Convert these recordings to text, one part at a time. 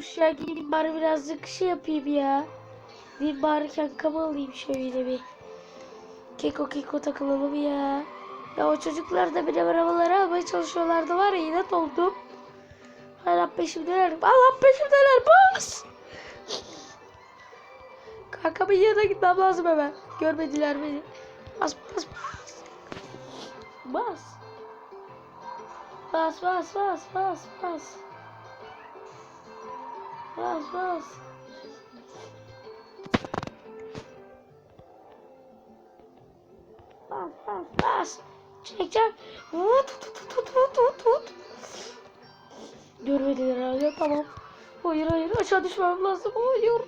Uş ya gideyim bari birazcık şey yapayım ya. Gideyim bari kankamı alayım şöyle bir. Keko keko takılalım ya. Ya o çocuklar da beni arabalara almaya çalışıyorlardı var ya inat oldum. Hala peşimdeler. Allah peşimdeler bas. Kankamın yanına gitmem lazım hemen. Görmediler beni. Bas bas bas. Bas. Bas bas bas bas bas. Bas bas. Bas bas bas. Çek çek. Vut tut tut tut tut tut. Görmediler herhalde tamam. Hayır hayır aşağı düşmem lazım. Hayır.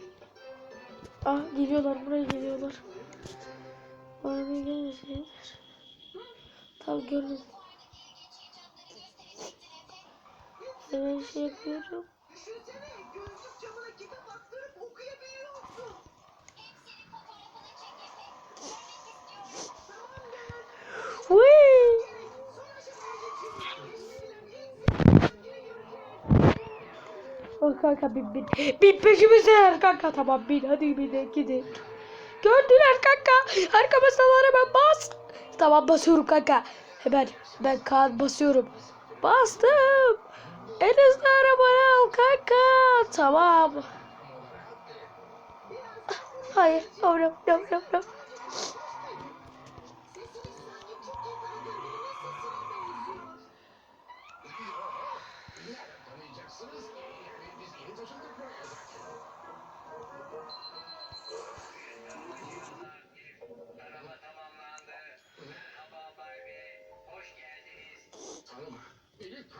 Ah geliyorlar buraya geliyorlar. Bana gelmesinler. Tam görmedim. Hemen şey yapıyorum. Gözlük camına kitap attırıp okuyabiliyorsun. Whee! Oh kanka bin bin. Bin peşimizdeler kanka tamam bin hadi bin gidin. Gördüler kanka. Arka masalara hemen bas. Tamam basıyorum kanka. Hemen ben kan basıyorum. Bastım. En hızlı arabayı al kanka. Tamam. Hayır. No no no no no.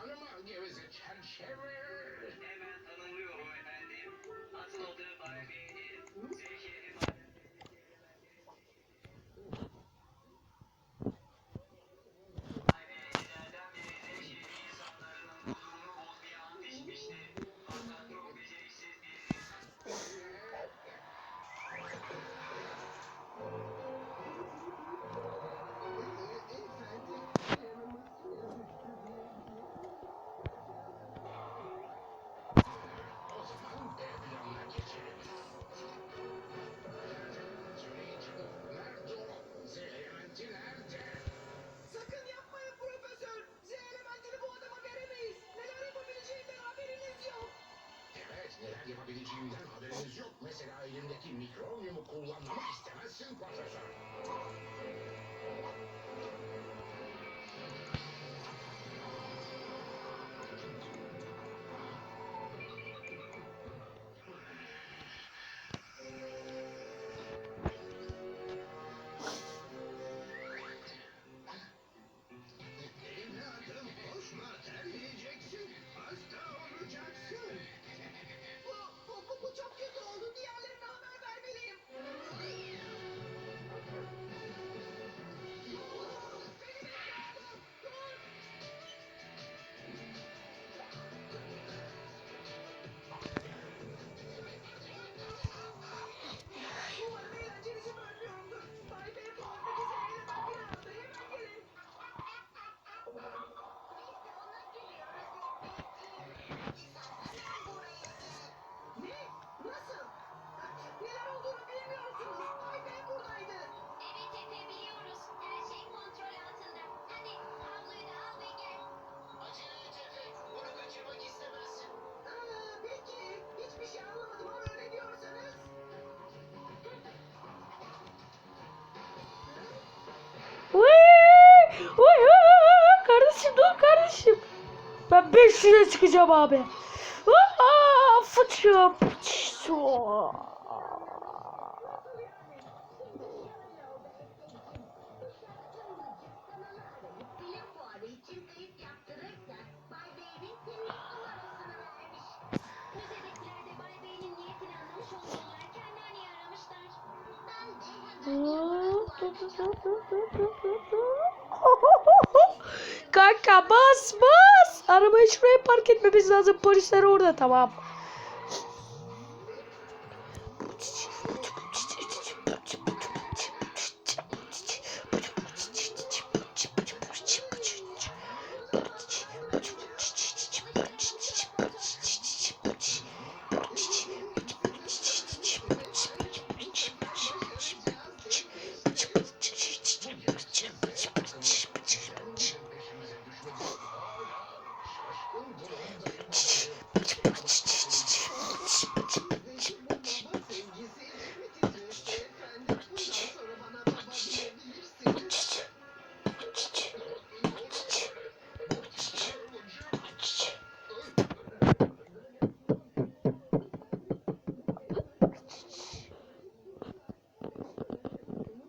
Solomon, give a chance, Shepherd. Николай ему кулак. Мастер, сын профессор. 500'e çıkacağım abi. Aa, fıçı, Kanka bas bas. Arabayı şuraya park etmemiz lazım. Polisler orada tamam.